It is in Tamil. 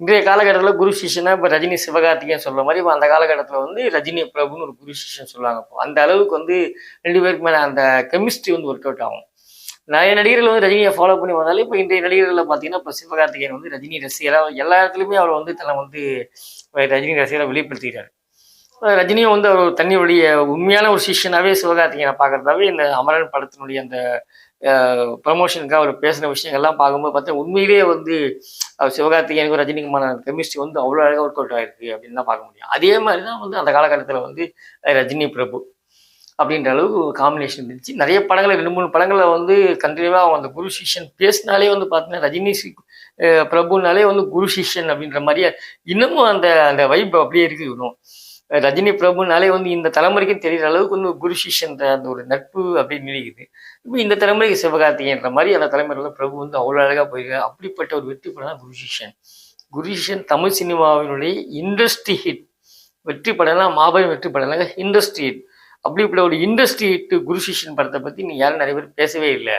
இன்றைய காலகட்டத்தில் குரு சிஷ்யனா இப்போ ரஜினி சிவகார்த்திகேயன் சொல்ற மாதிரி இப்போ அந்த காலகட்டத்தில் வந்து ரஜினி பிரபுன்னு ஒரு குரு சிஷ்யன் சொல்லுவாங்க இப்போ. அந்த அளவுக்கு வந்து ரெண்டு பேருக்கு மேலே அந்த கெமிஸ்ட்ரி வந்து ஒர்க் அவுட் ஆகும். நிறைய நடிகர்கள் வந்து ரஜினியை ஃபாலோ பண்ணி வந்தாலும் இப்போ இன்றைய நடிகர்களில் பார்த்தீங்கன்னா இப்போ சிவகார்த்திகேயன் வந்து ரஜினி ரசிகராக எல்லா இடத்துலையுமே அவர் வந்து தன்னை வந்து ரஜினி ரசிகராக வெளிப்படுத்திக்கிறார் ரஜினியும் வந்து அவர் தண்ணி உண்மையான ஒரு சிஷ்யனாகவே சிவகார்த்திகேயனை பார்க்குறதாவே இந்த அமரன் படத்தினுடைய அந்த ப்ரமோஷனுக்காக அவர் பேசின விஷயங்கள்லாம் பார்க்கும்போது பார்த்தா உண்மையிலேயே வந்து சிவகார்த்திகேயனுக்கும் ரஜினிக்குமான கெமிஸ்ட்ரி வந்து அவ்வளோ அழகாக ஒர்க் அவுட் ஆயிருக்கு அப்படின்னு தான் பார்க்க முடியும். அதே மாதிரி தான் வந்து அந்த காலகட்டத்தில் வந்து ரஜினி பிரபு அப்படின்ற அளவுக்கு காம்பினேஷன் இருந்துச்சு. நிறைய படங்கள் ரெண்டு மூணு படங்களில் வந்து கண்டினியூவாக அவங்க அந்த குரு சிஷ்யன் பேசினாலே வந்து பார்த்தீங்கன்னா ரஜினி பிரபுனாலே வந்து குரு சிஷ்யன் அப்படின்ற மாதிரியே இன்னமும் அந்த அந்த வைப் அப்படியே இருக்கு. இன்னும் ரஜினி பிரபுனாலே வந்து இந்த தலைமுறைக்கும் தெரிகிற அளவுக்கு வந்து குரு சிஷ்யன்ற அந்த ஒரு நட்பு அப்படின்னு நீடிக்குது. இப்போ இந்த தலைமுறைக்கு சிவகார்த்திகேயன்ற மாதிரி அந்த தலைமுறையில் பிரபு வந்து அவ்வளோ அழகாக போயிருக்காரு அப்படிப்பட்ட ஒரு வெற்றி படம் தான் குரு சிஷ்யன். குரு சிஷ்யன் தமிழ் சினிமாவினுடைய இண்டஸ்ட்ரி ஹிட். வெற்றி படம்லாம் மாபெரும் வெற்றி படம்லாம் இண்டஸ்ட்ரி ஹிட். அப்படிப்பட்ட ஒரு இண்டஸ்ட்ரி ஹிட் குரு சிஷ்யன் படத்தை பற்றி நீ யாரும் நிறைய பேர் பேசவே இல்லை.